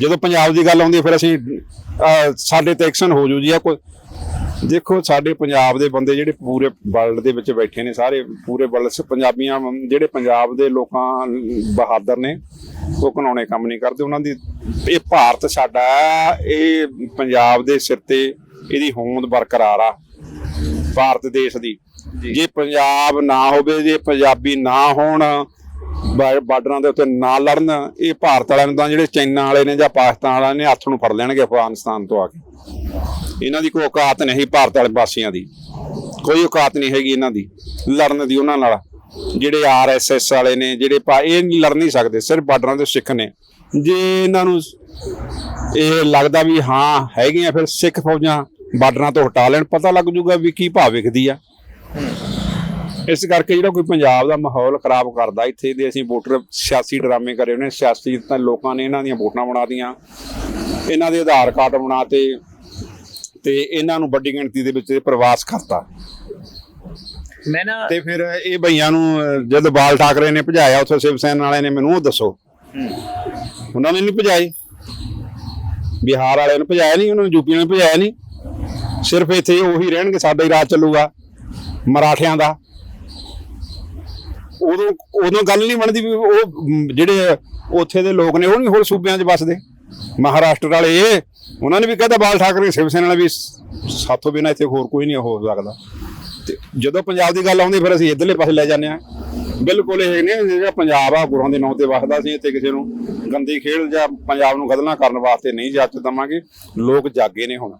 ਜਦੋਂ ਪੰਜਾਬ ਦੀ ਗੱਲ ਆਉਂਦੀ ਹੈ ਫਿਰ ਅਸੀਂ ਸਾਡੇ ਤੇ ਐਕਸ਼ਨ ਹੋ ਜੂ ਜੀ ਆ ਕੋਈ ਦੇਖੋ ਸਾਡੇ ਪੰਜਾਬ ਦੇ ਬੰਦੇ ਜਿਹੜੇ ਪੂਰੇ ਵਰਲਡ ਦੇ ਵਿੱਚ ਬੈਠੇ ਨੇ ਸਾਰੇ ਪੂਰੇ ਵਰਲਡ 'ਚ ਪੰਜਾਬੀਆਂ ਜਿਹੜੇ ਪੰਜਾਬ ਦੇ ਲੋਕਾਂ ਬਹਾਦਰ ਨੇ ਉਹ ਘਨਾਉਣੇ ਕੰਮ ਨਹੀਂ ਕਰਦੇ। ਉਹਨਾਂ ਦੀ ਇਹ ਭਾਰਤ ਸਾਡਾ ਇਹ ਪੰਜਾਬ ਦੇ ਸਿਰ ਤੇ ਇਹਦੀ ਹੋਂਦ ਬਰਕਰਾਰ ਆ ਭਾਰਤ ਦੇਸ਼ ਦੀ। ਜੇ। ਪੰਜਾਬ ਨਾ ਹੋਵੇ ਜੇ ਪੰਜਾਬੀ ਨਾ ਹੋਣ ਬਾਰਡਰਾਂ ਦੇ ਉੱਤੇ ਨਾ ਲੜਨ ਇਹ ਭਾਰਤ ਵਾਲਿਆਂ ਨੂੰ ਤਾਂ ਜਿਹੜੇ ਚਾਈਨਾ ਵਾਲੇ ਨੇ ਜਾਂ ਪਾਕਿਸਤਾਨ ਵਾਲਿਆਂ ਨੇ ਹੱਥ ਨੂੰ ਫੜ ਲੈਣਗੇ ਅਫਗਾਨਿਸਤਾਨ ਤੋਂ ਆ ਕੇ। ਇਹਨਾਂ ਦੀ ਕੋਈ ਔਕਾਤ ਨਹੀਂ ਭਾਰਤ ਵਾਲੇ ਵਾਸੀਆਂ ਦੀ। ਕੋਈ ਔਕਾਤ ਨਹੀਂ ਹੈਗੀ ਇਹਨਾਂ ਦੀ ਲੜਨ ਦੀ ਉਹਨਾਂ ਨਾਲ। ਜਿਹੜੇ ਆਰਐਸਐਸ ਵਾਲੇ ਨੇ ਜਿਹੜੇ ਪਾ ਇਹ ਨਹੀਂ ਲੜ ਨਹੀਂ ਸਕਦੇ ਸਿਰਫ ਬਾਰਡਰਾਂ ਦੇ ਸਿੱਖ ਨੇ। ਜੇ ਇਹਨਾਂ ਨੂੰ ਇਹ ਲੱਗਦਾ ਵੀ ਹਾਂ ਹੈਗੀਆਂ ਫਿਰ ਸਿੱਖ ਫੌਜਾਂ ਬਾਰਡਰਾਂ ਤੋਂ ਹਟਾ ਲੈਣ ਪਤਾ ਲੱਗ ਜੂਗਾ ਵੀ ਕੀ ਭਾਅ ਵਿਕਦੀ ਆ। ਇਸ ਕਰਕੇ ਜਿਹੜਾ ਕੋਈ ਪੰਜਾਬ ਦਾ ਮਾਹੌਲ ਖਰਾਬ ਕਰਦਾ ਇੱਥੇ ਦੇ ਅਸੀਂ ਵੋਟਰ ਸਿਆਸੀ ਡਰਾਮੇ ਕਰੇ ਉਹਨੇ ਸਿਆਸੀ ਤਾਂ ਲੋਕਾਂ ਨੇ ਇਹਨਾਂ ਦੀਆਂ ਵੋਟਾਂ ਬਣਾਤੀਆਂ ਇਹਨਾਂ ਦੇ ਆਧਾਰ ਕਾਰਡ ਬਣਾਤੇ ਤੇ ਇਹਨਾਂ ਨੂੰ ਵੱਡੀ ਗਿਣਤੀ ਦੇ ਵਿੱਚ ਪ੍ਰਵਾਸ ਕਰਤਾ। ਮੈਂ ਨਾ ਤੇ ਫਿਰ ਇਹ ਭਈਆਂ ਨੂੰ ਜਦ ਬਾਲ ਠਾਕਰੇ ਨੇ ਭਜਾਇਆ ਉੱਥੇ ਸ਼ਿਵ ਸੈਨਾ ਵਾਲਿਆਂ ਨੇ ਮੈਨੂੰ ਉਹ ਦੱਸੋ। ਉਹਨਾਂ ਨੇ ਨਹੀਂ ਭਜਾਏ। ਬਿਹਾਰ ਵਾਲਿਆਂ ਨੇ ਭਜਾਇਆ ਨਹੀਂ ਉਹਨਾਂ ਨੇ ਯੂਪੀ ਨੇ ਭਜਾਇਆ ਨਹੀਂ ਸਿਰਫ ਇੱਥੇ ਉਹੀ ਰਹਿਣਗੇ, ਸਾਡਾ ਹੀ ਰਾਜ ਚੱਲੂਗਾ ਮਰਾਠਿਆਂ ਦਾ। ਉਦੋਂ ਉਦੋਂ ਗੱਲ ਨਹੀਂ ਬਣਦੀ ਵੀ ਉਹ, ਜਿਹੜੇ ਉੱਥੇ ਦੇ ਲੋਕ ਨੇ, ਉਹ ਨਹੀਂ ਹੋਰ ਸੂਬਿਆਂ 'ਚ ਵੱਸਦੇ। ਮਹਾਰਾਸ਼ਟਰ ਵਾਲੇ ਇਹ ਉਹਨਾਂ ਨੇ ਵੀ ਕਹਿੰਦਾ ਬਾਲ ਠਾਕਰੇ, ਸ਼ਿਵ ਸੈਨਾ ਨਾਲ ਵੀ ਸਾਥੋਂ ਬਿਨਾਂ ਇੱਥੇ ਹੋਰ ਕੋਈ ਨਹੀਂ ਹੋ ਸਕਦਾ। ਤੇ ਜਦੋਂ ਪੰਜਾਬ ਦੀ ਗੱਲ ਆਉਂਦੀ, ਫਿਰ ਅਸੀਂ ਇਧਰਲੇ ਪਾਸੇ ਲੈ ਜਾਂਦੇ ਆ ਬਿਲਕੁਲ ਇਹ ਨਹੀਂ ਜਿਹੜਾ ਪੰਜਾਬ ਆ ਗੁਰਾਂ ਦੇ ਨਾਂ ਤੇ ਵਸਦਾ ਸੀ ਇੱਥੇ ਕਿਸੇ ਨੂੰ। ਗੰਦੀ ਖੇਡ ਜਾਂ ਪੰਜਾਬ ਨੂੰ ਗਦਲਾਂ ਕਰਨ ਵਾਸਤੇ ਨਹੀਂ ਜਾਚ ਦਵਾਂਗੇ। ਲੋਕ ਜਾਗੇ ਨੇ ਹੁਣ।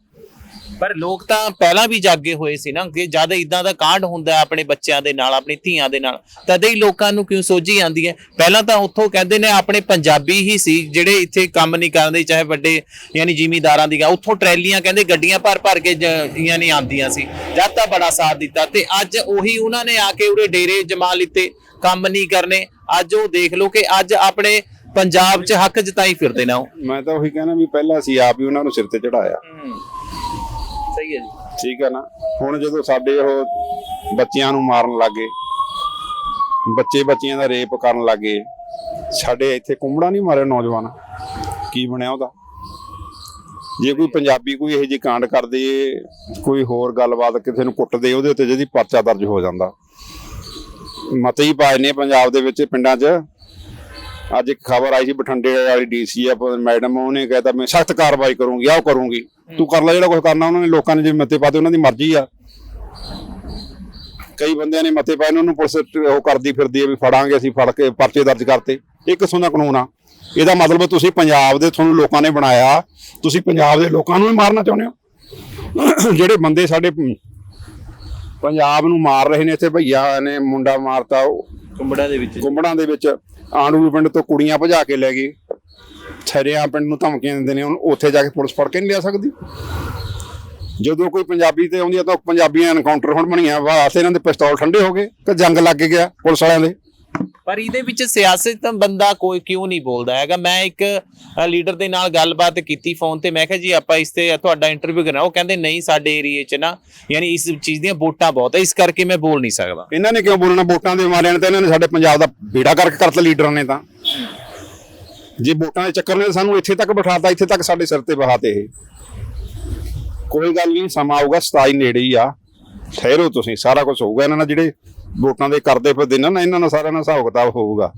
ਪਰ ਲੋਕ ਤਾਂ ਪਹਿਲਾਂ ਵੀ ਜਾਗੇ ਹੋਏ ਸੀ ਨਾ ਕਿ ਜਦ ਇਦਾਂ ਦਾ ਕਾਂਡ ਹੁੰਦਾ ਆਪਣੇ ਬੱਚਿਆਂ ਦੇ ਨਾਲ ਆਪਣੀ ਧੀਆਂ ਦੇ ਨਾਲ ਤਦੇ ਹੀ ਲੋਕਾਂ ਨੂੰ ਕਿਉਂ ਸੋਝੀ ਆਂਦੀ ਹੈ? ਪਹਿਲਾਂ ਤਾਂ ਉੱਥੋਂ ਕਹਿੰਦੇ ਨੇ ਆਪਣੇ ਪੰਜਾਬੀ ਹੀ ਸੀ ਜਿਹੜੇ ਇੱਥੇ ਕੰਮ ਨਹੀਂ ਕਰਦੇ ਚਾਹੇ ਵੱਡੇ ਯਾਨੀ ਜ਼ਿਮੀਂਦਾਰਾਂ ਦੀਆਂ ਉੱਥੋਂ ਟਰੈਲੀਆਂ ਕਹਿੰਦੇ ਗੱਡੀਆਂ ਭਰ ਭਰ ਕੇ ਯਾਨੀ ਆਂਦੀਆਂ ਸੀ। ਜਦ ਤਾਂ ਬੜਾ ਸਾਥ ਦਿੱਤਾ ਤੇ ਅੱਜ ਉਹੀ ਉਹਨਾਂ ਨੇ ਆ ਕੇ ਉਰੇ ਡੇਰੇ ਜਮਾ ਲਿੱਤੇ ਕੰਮ ਨਹੀਂ ਕਰਨੇ। ਅੱਜ ਉਹ ਦੇਖ ਲਓ ਕਿ ਅੱਜ ਆਪਣੇ ਪੰਜਾਬ 'ਚ ਹੱਕ ਜਤਾਈ ਫਿਰਦੇ ਨੇ ਉਹ। ਮੈਂ ਤਾਂ ਉਹੀ ਕਹਿਣਾ ਵੀ ਪਹਿਲਾਂ ਅਸੀਂ ਆਪ ਹੀ ਉਹਨਾਂ ਨੂੰ ਸਿਰ ਤੇ ਚੜਾਇਆ ਸਹੀ ਹੈ ਜੀ। ਠੀਕ ਹੈ ਨਾ? ਹੁਣ ਜਦੋਂ ਸਾਡੇ ਉਹ ਬੱਚਿਆਂ ਨੂੰ ਮਾਰਨ ਲੱਗੇ, ਬੱਚੇ ਬੱਚੀਆਂ ਦਾ ਰੇਪ ਕਰਨ ਲੱਗੇ, ਸਾਡੇ ਇੱਥੇ ਕੁੰਬੜਾ ਨਹੀਂ ਮਾਰਿਆ ਨੌਜਵਾਨ? ਕੀ ਬਣਿਆ ਉਹਦਾ? ਜੇ ਕੋਈ ਪੰਜਾਬੀ ਕੋਈ ਇਹੋ ਜਿਹੀ ਕਾਂਡ ਕਰਦੇ, ਕੋਈ ਹੋਰ ਗੱਲਬਾਤ ਕਿਸੇ ਨੂੰ ਕੁੱਟਦੇ, ਉਹਦੇ ਉੱਤੇ ਜਿਹਦੀ ਪਰਚਾ ਦਰਜ ਹੋ ਜਾਂਦਾ। ਮਤੇ ਹੀ ਪਾਏ ਨੇ ਪੰਜਾਬ ਦੇ ਵਿੱਚ ਪਿੰਡਾਂ 'ਚ। ਅੱਜ ਇੱਕ ਖਬਰ ਆਈ ਸੀ ਬਠਿੰਡੇ ਵਾਲੀ ਡੀਸੀ ਆ ਮੈਡਮ ਉਹਨੇ ਕਹਿਤਾ ਮੈਂ ਸਖਤ ਕਾਰਵਾਈ ਕਰੂੰਗੀ ਆਹ ਕਰੂੰਗੀ। ਤੂੰ ਕਰ ਲੈ ਜਿਹੜਾ ਕੁਝ ਕਰਨਾ ਉਹਨਾਂ ਨੇ ਲੋਕਾਂ ਨੇ ਜੇ ਮਤੇ ਪਾਤੇ ਉਹਨਾਂ ਦੀ ਮਰਜ਼ੀ ਆ। ਕਈ ਬੰਦਿਆਂ ਨੇ ਮਤੇ ਪਾਏ ਨੇ ਉਹਨੂੰ ਪੁਲਿਸ ਉਹ ਕਰਦੀ ਫਿਰਦੀ ਹੈ ਵੀ ਫੜਾਂਗੇ ਅਸੀਂ ਫੜ ਕੇ ਪਰਚੇ ਦਰਜ ਕਰਤੇ। ਇਹ ਕਿਸਮ ਦਾ ਕਾਨੂੰਨ ਆ। ਇਹਦਾ ਮਤਲਬ ਤੁਸੀਂ ਪੰਜਾਬ ਦੇ ਤੁਹਾਨੂੰ ਲੋਕਾਂ ਨੇ ਬਣਾਇਆ ਤੁਸੀਂ ਪੰਜਾਬ ਦੇ ਲੋਕਾਂ ਨੂੰ ਹੀ ਮਾਰਨਾ ਚਾਹੁੰਦੇ ਹੋ? ਜਿਹੜੇ ਬੰਦੇ ਸਾਡੇ ਪੰਜਾਬ ਨੂੰ ਮਾਰ ਰਹੇ ਨੇ ਇੱਥੇ ਭਈਆ ਨੇ ਮੁੰਡਾ ਮਾਰਤਾ ਕੁੰਬੜਾ ਦੇ ਵਿੱਚ। ਗੁੰਬੜਾਂ ਦੇ ਵਿੱਚ। ਆਂਡੂ ਪਿੰਡ ਤੋਂ ਕੁੜੀਆਂ ਭਜਾ ਕੇ ਲੈ ਗਏ। ਛਰਿਆਂ ਪਿੰਡ ਨੂੰ ਧਮਕੀਆਂ ਦਿੰਦੇ ਨੇ ਹੁਣ ਉੱਥੇ ਜਾ ਕੇ ਪੁਲਿਸ ਫੜ ਕੇ ਨਹੀਂ ਲਿਆ ਸਕਦੀ। ਜਦੋਂ ਕੋਈ ਪੰਜਾਬੀ ਤੇ ਆਉਂਦੀ ਆ ਤਾਂ ਪੰਜਾਬੀਆਂ ਐਨਕਾਊਂਟਰ ਹੁਣ ਬਣੀਆਂ। ਵਾਸਤੇ ਇਹਨਾਂ ਦੇ ਪਿਸਤੌਲ ਠੰਡੇ ਹੋ ਗਏ ਕਿ ਜੰਗ ਲੱਗ ਗਿਆ ਪੁਲਿਸ ਵਾਲਿਆਂ ਦੇ। ਪਰ ਇਹਦੇ ਵਿੱਚ ਸਿਆਸਤ ਬੰਦਾ ਕੋਈ ਕਿਉਂ ਨਹੀਂ ਬੋਲਦਾ ਹੈਗਾ। ਮੈਂ ਇੱਕ ਲੀਡਰ ਦੇ ਨਾਲ ਗੱਲਬਾਤ ਕੀਤੀ ਫੋਨ ਤੇ, ਮੈਂ ਕਿਹਾ ਜੀ ਆਪਾਂ ਇਸ ਤੇ ਤੁਹਾਡਾ ਇੰਟਰਵਿਊ ਕਰਨਾ ਉਹ ਕਹਿੰਦੇ, ਨਹੀਂ, ਸਾਡੇ ਏਰੀਏ 'ਚ ਨਾ, ਯਾਨੀ ਇਸ ਚੀਜ਼ ਦੀਆਂ ਵੋਟਾਂ ਬਹੁਤ ਹੈ ਇਸ ਕਰਕੇ ਮੈਂ ਬੋਲ ਨਹੀਂ ਸਕਦਾ। ਇਹਨਾਂ ਨੇ ਕਿਉਂ ਬੋਲਣਾ? ਵੋਟਾਂ ਦੇ ਮਾਰਿਆਂ ਨੇ ਇਹਨਾਂ ਨੇ ਸਾਡੇ ਪੰਜਾਬ ਦਾ ਬੇੜਾ ਕਰਕੇ ਕਰਤਾ ਲੀਡਰਾਂ ਨੇ ਤਾਂ। ਜੇ ਵੋਟਾਂ ਦੇ ਚੱਕਰ ਨੇ ਸਾਨੂੰ ਇੱਥੇ ਤੱਕ ਬਿਠਾਤਾ, ਇੱਥੇ ਤੱਕ ਸਾਡੇ ਸਿਰ ਤੇ ਬਹਾਤੇ ਇਹ। ਕੋਈ ਗੱਲ ਨਹੀਂ, ਸਮਾਂ ਆਊਗਾ 27 ਨੇੜੇ ਹੀ ਆ। ਠਹਿਰੋ ਤੁਸੀਂ, ਸਾਰਾ ਕੁਝ ਹੋਊਗਾ ਇਹਨਾਂ ਨਾਲ ਜਿਹੜੇ ਵੋਟਾਂ ਦੇ ਕਰਦੇ ਫਿਰਦੇ ਨਾ ਇਹਨਾਂ ਨਾਲ ਸਾਰਿਆਂ ਨਾਲ ਹਿਸਾਬ ਕਿਤਾਬ ਹੋਊਗਾ।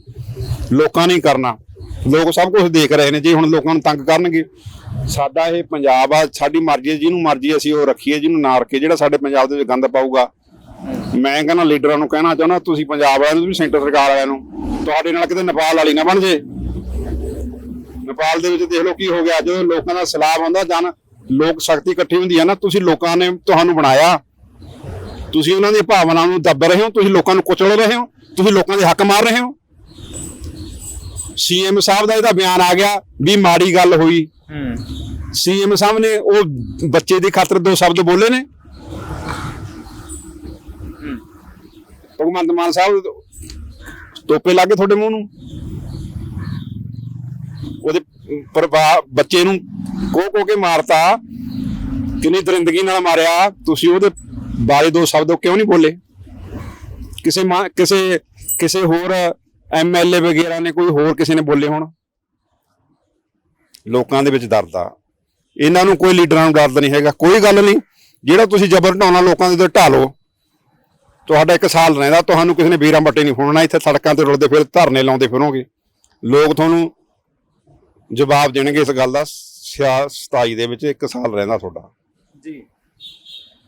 ਲੋਕਾਂ ਨੇ ਕਰਨਾ। ਲੋਕ ਸਭ ਕੁਝ ਦੇਖ ਰਹੇ ਨੇ ਜੇ ਹੁਣ ਲੋਕਾਂ ਨੂੰ ਤੰਗ ਕਰਨਗੇ। ਸਾਡਾ ਇਹ ਪੰਜਾਬ ਆ ਸਾਡੀ ਮਰਜ਼ੀ ਹੈ, ਜਿਹਨੂੰ ਮਰਜ਼ੀ ਅਸੀਂ ਉਹ ਰੱਖੀਏ ਜਿਹਨੂੰ ਨਾ ਰੱਖੀਏ ਜਿਹੜਾ ਸਾਡੇ ਪੰਜਾਬ ਦੇ ਵਿੱਚ ਗੰਦ ਪਾਊਗਾ। ਮੈਂ ਕਹਿੰਦਾ ਲੀਡਰਾਂ ਨੂੰ ਕਹਿਣਾ ਚਾਹੁੰਦਾ ਤੁਸੀਂ ਪੰਜਾਬ ਵਾਲਿਆਂ ਨੂੰ ਵੀ ਸੈਂਟਰ ਸਰਕਾਰ ਵਾਲਿਆਂ ਨੂੰ ਤੁਹਾਡੇ ਨਾਲ ਕਿਤੇ ਨੇਪਾਲ ਵਾਲੀ ਨਾ ਬਣ ਜੇ। ਨੇਪਾਲ ਦੇ ਵਿੱਚ ਦੇਖ ਲਓ ਕੀ ਹੋ ਗਿਆ ਜਦੋਂ ਲੋਕਾਂ ਦਾ ਸਲਾਬ ਆਉਂਦਾ ਜਨ ਲੋਕ ਸ਼ਕਤੀ ਇਕੱਠੀ ਹੁੰਦੀ ਹੈ ਨਾ ਤੁਸੀਂ ਲੋਕਾਂ ਨੇ ਤੁਹਾਨੂੰ ਬਣਾਇਆ। ਤੁਸੀਂ ਉਹਨਾਂ ਦੀਆਂ ਭਾਵਨਾਵਾਂ ਨੂੰ ਦੱਬ ਰਹੇ ਹੋ ਤੁਸੀਂ ਲੋਕਾਂ ਨੂੰ ਕੁਚਲ ਰਹੇ ਹੋ ਤੁਸੀਂ ਲੋਕਾਂ ਦੇ ਹੱਕ ਮਾਰ ਰਹੇ ਹੋ। ਸੀਐਮ ਸਾਹਿਬ ਦਾ ਇਹਦਾ ਬਿਆਨ ਆ ਗਿਆ ਵੀ ਮਾੜੀ ਗੱਲ ਹੋਈ। ਹੂੰ। ਸੀਐਮ ਸਾਹਿਬ ਨੇ ਉਹ ਬੱਚੇ ਦੀ ਖਾਤਰ ਦੋ ਸ਼ਬਦ ਬੋਲੇ ਨੇ। ਭਗਵੰਤ ਮਾਨ ਸਾਹਿਬ ਟੋਪੇ ਲੱਗੇ ਤੁਹਾਡੇ ਮੂੰਹ ਨੂੰ। ਉਹਦੇ ਪਰਿਵਾਰ ਬੱਚੇ ਨੂੰ ਕੋ ਕੋ ਕੇ ਮਾਰਤਾ ਕਿੰਨੀ ਦਰਿੰਦਗੀ ਨਾਲ ਮਾਰਿਆ ਤੁਸੀਂ ਉਹਦੇ ਬਾਰੇ ਦੋ ਸ਼ਬਦ ਕਿਉਂ ਨਹੀਂ ਬੋਲੇ? ਕਿਸੇ ਕਿਸੇ ਕਿਸੇ ਹੋਰ ਐਮਐਲਏ ਵਗੈਰਾ ਨੇ ਕੋਈ ਹੋਰ ਕਿਸੇ ਨੇ ਬੋਲੇ ਹੁਣ? ਲੋਕਾਂ ਦੇ ਵਿੱਚ ਡਰ ਆ। ਇਹਨਾਂ ਨੂੰ ਕੋਈ ਲੀਡਰਾਂ ਨੂੰ ਡਰਦਾ ਨਹੀਂ ਹੈਗਾ। ਕੋਈ ਗੱਲ ਨਹੀਂ। ਜਿਹੜਾ ਤੁਸੀਂ ਜ਼ਬਰ ਢਾਉਣਾ ਲੋਕਾਂ ਦੇ ਉੱਤੇ ਢਾਲੋ ਤੁਹਾਡਾ ਇੱਕ ਸਾਲ ਰਹਿੰਦਾ, ਤੁਹਾਨੂੰ ਕਿਸੇ ਨੇ ਵੀਰਾਂ ਬੱਟੇ ਨਹੀਂ ਫੋਨਣਾ ਇੱਥੇ ਸੜਕਾਂ ਤੇ ਰੁਲਦੇ ਫਿਰ ਧਰਨੇ ਲਾਉਂਦੇ ਫਿਰੋਗੇ। ਲੋਕ ਤੁਹਾਨੂੰ ਜਵਾਬ ਦੇਣਗੇ ਇਸ ਗੱਲ ਦਾ। ਸਿਆ 27 ਦੇ ਵਿੱਚ ਇੱਕ ਸਾਲ ਰਹਿੰਦਾ ਤੁਹਾਡਾ। ਜੀ।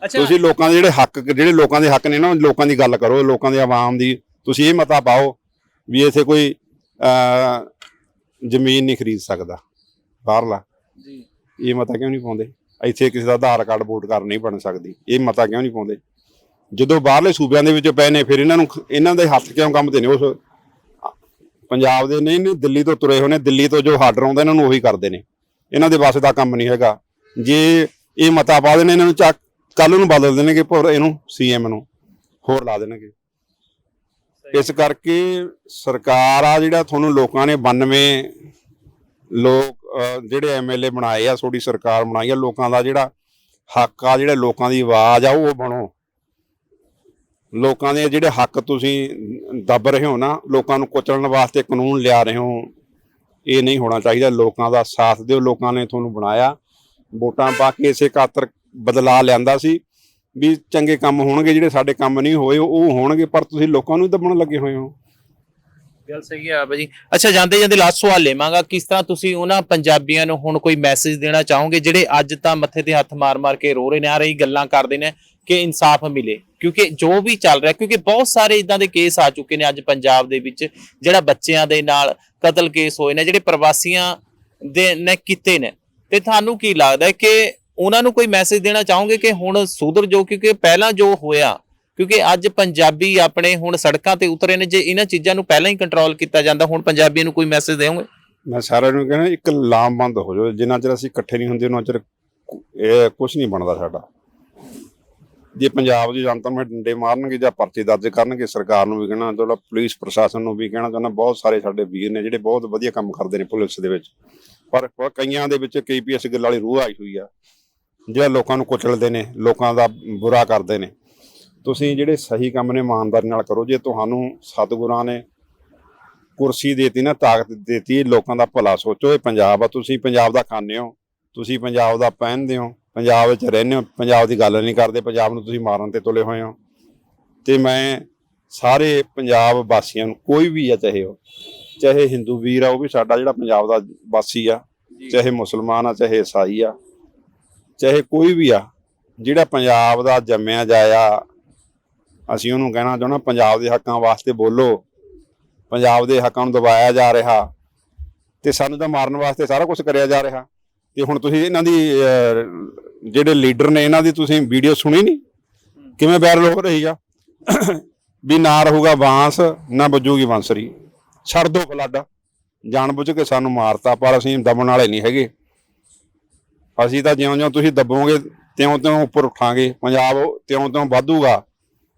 ਤੁਸੀਂ ਲੋਕਾਂ ਦੇ ਜਿਹੜੇ ਹੱਕ ਜਿਹੜੇ ਲੋਕਾਂ ਦੇ ਹੱਕ ਨੇ ਨਾ ਲੋਕਾਂ ਦੀ ਗੱਲ ਕਰੋ ਲੋਕਾਂ ਦੇ ਆਵਾਮ ਦੀ ਤੁਸੀਂ ਇਹ ਮਤਾ ਪਾਓ ਵੀ ਇੱਥੇ ਕੋਈ ਜ਼ਮੀਨ ਨਹੀਂ ਖਰੀਦ ਸਕਦਾ ਬਾਹਰਲਾ। ਜੀ। ਇਹ ਮਤਾ ਕਿਉਂ ਨਹੀਂ ਪਾਉਂਦੇ? ਇੱਥੇ ਕਿਸੇ ਦਾ ਆਧਾਰ ਕਾਰਡ ਵੋਟ ਕਰ ਨਹੀਂ ਬਣ ਸਕਦੀ। ਇਹ ਮਤਾ ਕਿਉਂ ਨਹੀਂ ਪਾਉਂਦੇ? ਜਦੋਂ ਬਾਹਰਲੇ ਸੂਬਿਆਂ ਦੇ ਵਿੱਚ ਪਏ ਨੇ ਫਿਰ ਇਹਨਾਂ ਨੂੰ ਇਹਨਾਂ ਦੇ ਹੱਥ ਕਿਉਂ ਕੰਬਦੇ ਨੇ? ਉਸ ਪੰਜਾਬ ਦੇ ਨਹੀਂ ਨਹੀਂ ਦਿੱਲੀ ਤੋਂ ਤੁਰੇ ਹੋਏ ਨੇ ਦਿੱਲੀ ਤੋਂ ਜੋ ਆਰਡਰ ਆਉਂਦਾ ਇਹਨਾਂ ਨੂੰ ਉਹੀ ਕਰਦੇ ਨੇ। ਇਹਨਾਂ ਦੇ ਵੱਸ ਦਾ ਕੰਮ ਨਹੀਂ ਹੈਗਾ। ਜੇ ਇਹ ਮਤਾ ਪਾ ਦੇਣੇ ਇਹਨਾਂ ਨੂੰ ਚੱਕ ਕੱਲ ਨੂੰ ਬਦਲ ਦੇਣਗੇ ਪਰ ਇਹਨੂੰ ਸੀਐਮ ਨੂੰ ਹੋਰ ਲਾ ਦੇਣਗੇ। ਇਸ ਕਰਕੇ ਸਰਕਾਰ ਆ ਜਿਹੜਾ ਤੁਹਾਨੂੰ ਲੋਕਾਂ ਨੇ 92 ਲੋਕ ਜਿਹੜੇ ਐਮਐਲਏ ਬਣਾਏ ਆ ਤੁਹਾਡੀ ਸਰਕਾਰ ਬਣਾਈ ਆ ਲੋਕਾਂ ਦਾ ਜਿਹੜਾ ਹੱਕ ਆ ਜਿਹੜੇ ਲੋਕਾਂ ਦੀ ਆਵਾਜ਼ ਆ ਉਹ ਬਣੋ। ਲੋਕਾਂ ਦੇ ਜਿਹੜੇ ਹੱਕ ਤੁਸੀਂ ਦੱਬ ਰਹੇ ਹੋ ਨਾ ਲੋਕਾਂ ਨੂੰ ਕੁਚਲਣ ਵਾਸਤੇ ਕਾਨੂੰਨ ਲਿਆ ਰਹੇ ਹੋ ਇਹ ਨਹੀਂ ਹੋਣਾ ਚਾਹੀਦਾ। ਲੋਕਾਂ ਦਾ ਸਾਥ ਦਿਓ ਲੋਕਾਂ ਨੇ ਤੁਹਾਨੂੰ ਬਣਾਇਆ। ਵੋਟਾਂ ਪਾ ਕੇ ਇਸੇ ਖਾਤਰ ਬਦਲਾ ਲਿਆਂਦਾ ਸੀ ਵੀ ਚੰਗੇ ਕੰਮ ਹੋਣਗੇ, ਜਿਹੜੇ ਸਾਡੇ ਕੰਮ ਨਹੀਂ ਹੋਏ, ਉਹ ਹੋਣਗੇ, ਪਰ ਤੁਸੀਂ ਲੋਕਾਂ ਨੂੰ ਹੀ ਦੱਬਣ ਲੱਗੇ ਹੋਏ ਹੋ। ਗੱਲ ਸਹੀ ਹੈ ਬਾਬਾ ਅੱਛਾ, ਜਾਂਦੇ ਜਾਂਦੇ ਲਾਸਟ ਸਵਾਲ ਲੇਵਾਂਗਾ, ਕਿਸ ਤਰ੍ਹਾਂ ਤੁਸੀਂ ਉਹਨਾਂ ਪੰਜਾਬੀਆਂ ਨੂੰ ਹੁਣ ਕੋਈ ਮੈਸੇਜ ਦੇਣਾ ਚਾਹੋਗੇ, ਜਿਹੜੇ ਅੱਜ ਤਾਂ ਮੱਥੇ ਤੇ ਹੱਥ ਮਾਰ-ਮਾਰ ਕੇ ਰੋ ਰਹੇ ਨੇ, ਆ ਰਹੀ ਗੱਲਾਂ ਕਰਦੇ ਨੇ ਕਿ ਇਨਸਾਫ ਮਿਲੇ? ਕਿਉਂਕਿ ਜੋ ਵੀ ਚੱਲ ਰਿਹਾ, ਕਿਉਂਕਿ ਬਹੁਤ ਸਾਰੇ ਇਦਾਂ ਦੇ ਕੇਸ ਆ ਚੁੱਕੇ ਨੇ ਅੱਜ ਪੰਜਾਬ ਦੇ ਵਿੱਚ, ਜਿਹੜਾ ਬੱਚਿਆਂ ਦੇ ਨਾਲ ਕਤਲ ਕੇਸ ਹੋਏ ਨੇ, ਜਿਹੜੇ ਪ੍ਰਵਾਸੀਆਂ ਦੇ ਨੇ ਕੀਤੇ ਨੇ। ਤੇ ਤੁਹਾਨੂੰ ਕੀ ਲੱਗਦਾ ਕਿ ਉਹਨਾਂ ਨੂੰ ਕੋਈ ਮੈਸੇਜ ਦੇਣਾ ਚਾਹੋਗੇ ਕਿ ਹੁਣ ਸੁਧਰ ਜੋ ਕਿਉਂਕਿ ਪਹਿਲਾਂ ਜੋ ਹੋਇਆ, ਕਿਉਂਕਿ ਅੱਜ ਪੰਜਾਬੀ ਆਪਣੇ ਹੁਣ ਸੜਕਾਂ ਤੇ ਉਤਰੇ ਨੇ, ਜੇ ਇਹਨਾਂ ਚੀਜ਼ਾਂ ਨੂੰ ਪਹਿਲਾਂ ਹੀ ਕੰਟਰੋਲ ਕੀਤਾ ਜਾਂਦਾ, ਹੁਣ ਪੰਜਾਬੀਆਂ ਨੂੰ ਕੋਈ ਮੈਸੇਜ ਦੇਵੋਗੇ? ਮੈਂ ਸਾਰਿਆਂ ਨੂੰ ਕਹਿੰਦਾ, ਇੱਕ ਲਾਮਬੰਦ ਹੋ ਜਾਓ। ਜਿੰਨਾ ਚਿਰ ਅਸੀਂ ਇਕੱਠੇ ਨਹੀਂ ਹੁੰਦੇ, ਉਹਨਾਂ ਚਿਰ ਇਹ ਕੁਝ ਨਹੀਂ ਬਣਦਾ ਸਾਡਾ। ਜੇ ਪੰਜਾਬ ਦੀ ਜਨਤਾ ਨੂੰ ਡੰਡੇ ਮਾਰਨਗੇ ਜਾਂ ਪਰਚੇ ਦਰਜ ਕਰਨਗੇ, ਸਰਕਾਰ ਨੂੰ ਵੀ ਕਹਿਣਾ ਚਾਹੁੰਦਾ ਪੁਲਿਸ ਪ੍ਰਸ਼ਾਸਨ ਨੂੰ ਵੀ ਕਹਿਣਾ ਚਾਹੁੰਦਾ ਬਹੁਤ ਸਾਰੇ ਸਾਡੇ ਵੀਰ ਨੇ ਜਿਹੜੇ ਬਹੁਤ ਵਧੀਆ ਕੰਮ ਕਰਦੇ ਨੇ ਪੁਲਿਸ ਦੇ ਵਿੱਚ। ਪਰ ਕਈਆਂ ਦੇ ਵਿੱਚ ਕੇਪੀਐਸ ਗੱਲ ਵਾਲੀ ਰੂਹ ਆਈ ਹੋਈ ਆ। ਜਿਹੜਾ ਲੋਕਾਂ ਨੂੰ ਕੁਚਲਦੇ ਨੇ ਲੋਕਾਂ ਦਾ ਬੁਰਾ ਕਰਦੇ ਨੇ। ਤੁਸੀਂ ਜਿਹੜੇ ਸਹੀ ਕੰਮ ਨੇ ਇਮਾਨਦਾਰੀ ਨਾਲ ਕਰੋ। ਜੇ ਤੁਹਾਨੂੰ ਸਤਿਗੁਰਾਂ ਨੇ ਕੁਰਸੀ ਦੇਤੀ ਨਾ ਤਾਕਤ ਦੇਤੀ ਲੋਕਾਂ ਦਾ ਭਲਾ ਸੋਚੋ। ਇਹ ਪੰਜਾਬ ਆ ਤੁਸੀਂ ਪੰਜਾਬ ਦਾ ਖਾਂਦੇ ਹੋ ਤੁਸੀਂ ਪੰਜਾਬ ਦਾ ਪਹਿਨਦੇ ਹੋ ਪੰਜਾਬ ਵਿੱਚ ਰਹਿੰਦੇ ਹੋ ਪੰਜਾਬ ਦੀ ਗੱਲ ਨਹੀਂ ਕਰਦੇ ਪੰਜਾਬ ਨੂੰ ਤੁਸੀਂ ਮਾਰਨ ਤੇ ਤੁਲੇ ਹੋਏ ਹੋ। ਤੇ ਮੈਂ ਸਾਰੇ ਪੰਜਾਬ ਵਾਸੀਆਂ ਨੂੰ ਕੋਈ ਵੀ ਆ ਚਾਹੇ ਉਹ ਚਾਹੇ ਹਿੰਦੂ ਵੀਰ ਆ ਉਹ ਵੀ ਸਾਡਾ ਜਿਹੜਾ ਪੰਜਾਬ ਦਾ ਵਾਸੀ ਆ ਚਾਹੇ ਮੁਸਲਮਾਨ ਆ ਚਾਹੇ ਈਸਾਈ ਆ ਚਾਹੇ ਕੋਈ ਵੀ ਆ, ਜਿਹੜਾ ਪੰਜਾਬ ਦਾ ਜੰਮਿਆ ਜਾਇਆ, ਅਸੀਂ ਉਹਨੂੰ ਕਹਿਣਾ ਚਾਹੁੰਦਾ ਪੰਜਾਬ ਦੇ ਹੱਕਾਂ ਵਾਸਤੇ ਬੋਲੋ, ਪੰਜਾਬ ਦੇ ਹੱਕਾਂ ਨੂੰ ਦਬਾਇਆ ਜਾ ਰਿਹਾ ਤੇ ਸਾਨੂੰ ਤਾਂ ਮਾਰਨ ਵਾਸਤੇ ਸਾਰਾ ਕੁਝ ਕਰਿਆ ਜਾ ਰਿਹਾ। ਤੇ ਹੁਣ ਤੁਸੀਂ ਇਹਨਾਂ ਦੀ ਜਿਹੜੇ ਲੀਡਰ ਨੇ ਇਹਨਾਂ ਦੀ ਤੁਸੀਂ ਵੀਡੀਓ ਸੁਣੀ ਨਹੀਂ? ਕਿਵੇਂ ਵਾਇਰਲ ਹੋ ਰਹੀ ਆ? ਵੀ ਨਾ ਰਹੂਗਾ ਬਾਂਸ, ਨਾ ਵੱਜੂਗੀ ਬਾਂਸਰੀ। ਛੱਡ ਦੋ ਫਲੱਡ ਜਾਣ ਬੁੱਝ ਕੇ ਸਾਨੂੰ ਮਾਰਤਾ, ਪਰ ਅਸੀਂ ਦਬਣ ਵਾਲੇ ਨਹੀਂ ਹੈਗੇ। ਅਸੀਂ ਤਾਂ ਜਿਉਂ-ਜਿਉਂ ਤੁਸੀਂ ਦੱਬੋਗੇ, ਤਿਉਂ-ਤਿਉਂ ਉੱਪਰ ਉੱਠਾਂਗੇ। ਪੰਜਾਬ ਤਿਉਂ-ਤਿਉਂ ਵਧੂਗਾ।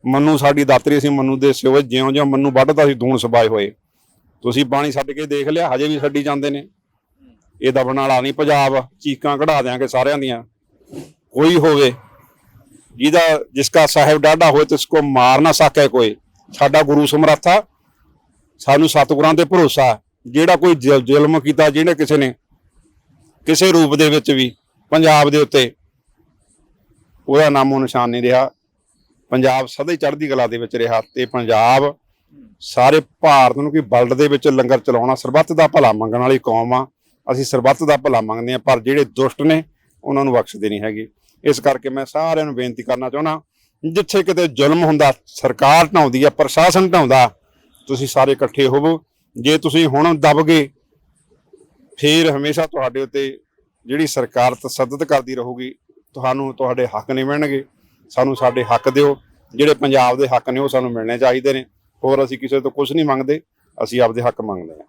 ਮੰਨੂ ਸਾਡੀ ਦਾਤਰੀ, ਅਸੀਂ ਮੰਨੂ ਦੇ ਸਿਓ ਜਿਉਂ-ਜਿਉਂ ਮੰਨੂ ਵੱਢਦਾ ਸੀ, ਦੂਣ ਸਬਾਏ ਹੋਏ। ਤੁਸੀਂ ਪਾਣੀ ਛੱਡ ਕੇ ਦੇਖ ਲਿਆ, ਹਜੇ ਵੀ ਛੱਡੀ ਜਾਂਦੇ ਨੇ। ਇਹ ਦਬਣ ਵਾਲਾ ਨਹੀਂ ਪੰਜਾਬ। ਚੀਕਾਂ ਕਢਾ ਦਿਆਂਗੇ ਸਾਰਿਆਂ ਦੀਆਂ। ਕੋਈ ਹੋਵੇ, ਜਿਹਦਾ ਜਿਸਕਾ ਸਾਹਿਬ ਡਾਢਾ ਹੋਏ, ਤੇ ਉਸਕੋ ਮਾਰ ਨਾ ਸਕੇ ਕੋਈ। ਸਾਡਾ ਗੁਰੂ ਸਮਰੱਥਾ ਸਾਨੂੰ ਸਤਿਗੁਰਾਂ ਤੇ ਭਰੋਸਾ ਜਿਹੜਾ ਕੋਈ ਜ਼ੁਲਮ ਕੀਤਾ ਜਿਹਨੇ ਕਿਸੇ ਨੇ, ਕਿਸੇ ਰੂਪ ਦੇ ਵਿੱਚ ਵੀ। ਪੰਜਾਬ ਦੇ ਉੱਤੇ ਉਹਦਾ ਨਾਮੋ ਨਿਸ਼ਾਨ ਨਹੀਂ ਰਿਹਾ। ਪੰਜਾਬ ਸਦਾ ਹੀ ਚੜ੍ਹਦੀ ਕਲਾ ਦੇ ਵਿੱਚ ਰਿਹਾ ਤੇ ਪੰਜਾਬ ਸਾਰੇ ਭਾਰਤ ਨੂੰ ਕਿ ਵਰਲਡ ਦੇ ਵਿੱਚ ਲੰਗਰ ਚਲਾਉਣਾ ਸਰਬੱਤ ਦਾ ਭਲਾ ਮੰਗਣ ਵਾਲੀ ਕੌਮ ਆ। ਅਸੀਂ ਸਰਬੱਤ ਦਾ ਭਲਾ ਮੰਗਦੇ ਆ, ਪਰ ਜਿਹੜੇ ਦੁਸ਼ਟ ਨੇ ਉਹਨਾਂ ਨੂੰ ਬਖਸ਼ਦੇ ਨਹੀਂ ਹੈਗੇ। ਇਸ ਕਰਕੇ ਮੈਂ ਸਾਰਿਆਂ ਨੂੰ ਬੇਨਤੀ ਕਰਨਾ ਚਾਹੁੰਦਾ, ਜਿੱਥੇ ਕਿਤੇ ਜ਼ੁਲਮ ਹੁੰਦਾ, ਸਰਕਾਰ ਢਾਉਂਦੀ ਆ, ਪ੍ਰਸ਼ਾਸਨ ਢਾਉਂਦਾ, ਤੁਸੀਂ ਸਾਰੇ ਇਕੱਠੇ ਹੋਵੋ। ਜੇ ਤੁਸੀਂ ਹੁਣ ਦਬ ਗਏ, ਫਿਰ ਹਮੇਸ਼ਾ ਤੁਹਾਡੇ ਉੱਤੇ ਜਿਹੜੀ ਸਰਕਾਰ ਤਸੱਦਦ ਕਰਦੀ ਰਹੂਗੀ ਤੁਹਾਨੂੰ ਤੁਹਾਡੇ ਹੱਕ ਨਹੀਂ ਮਿਲਣਗੇ ਸਾਨੂੰ ਸਾਡੇ ਹੱਕ ਦਿਓ ਜਿਹੜੇ ਪੰਜਾਬ ਦੇ ਹੱਕ ਨੇ ਉਹ ਸਾਨੂੰ ਮਿਲਣੇ ਚਾਹੀਦੇ ਨੇ ਹੋਰ ਅਸੀਂ ਕਿਸੇ ਤੋਂ ਕੁਝ ਨਹੀਂ ਮੰਗਦੇ ਅਸੀਂ ਆਪਦੇ ਹੱਕ ਮੰਗਦੇ ਹਾਂ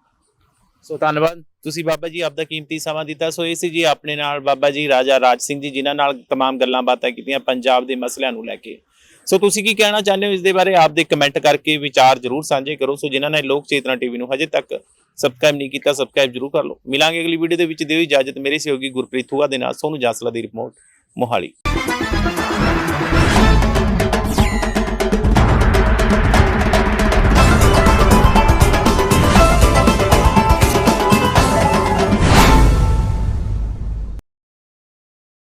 ਸੋ ਧੰਨਵਾਦ ਤੁਸੀਂ ਬਾਬਾ ਜੀ ਆਪਦਾ ਕੀਮਤੀ ਸਮਾਂ ਦਿੱਤਾ ਸੋ ਇਹ ਸੀ ਜੀ ਆਪਣੇ ਨਾਲ ਬਾਬਾ ਜੀ ਰਾਜਾ ਰਾਜ ਸਿੰਘ ਜੀ ਜਿਨ੍ਹਾਂ ਨਾਲ तमाम ਗੱਲਾਂ ਬਾਤਾਂ ਕੀਤੀਆਂ ਪੰਜਾਬ ਦੇ ਮਸਲਿਆਂ ਨੂੰ ਲੈ ਕੇ ਸੋ ਤੁਸੀਂ ਕੀ ਕਹਿਣਾ ਚਾਹੁੰਦੇ ਹੋ ਇਸ ਦੇ ਬਾਰੇ ਆਪਦੇ ਕਮੈਂਟ ਕਰਕੇ ਵਿਚਾਰ ਜ਼ਰੂਰ ਸਾਂਝੇ ਕਰੋ ਸੋ ਜਿਨ੍ਹਾਂ ਨੇ ਲੋਕ ਚੇਤਨਾ ਟੀਵੀ ਨੂੰ ਹਜੇ ਤੱਕ ਸਬਸਕ੍ਰਾਈਬ ਨਹੀਂ ਕੀਤਾ ਸਬਸਕ੍ਰਾਈਬ ਜ਼ਰੂਰ ਕਰ ਲਓ। ਮਿਲਾਂਗੇ ਅਗਲੀ ਵੀਡੀਓ ਦੇ ਵਿੱਚ। ਦਿਓ ਇਜਾਜ਼ਤ। ਮੇਰੇ ਸਹਿਯੋਗੀ ਗੁਰਪ੍ਰੀਤ ਥੂਆ ਦੇ ਨਾਲ ਸੋਨੂੰ ਜਾਸਲਾ ਦੀ ਰਿਪੋਰਟ, ਮੋਹਾਲੀ।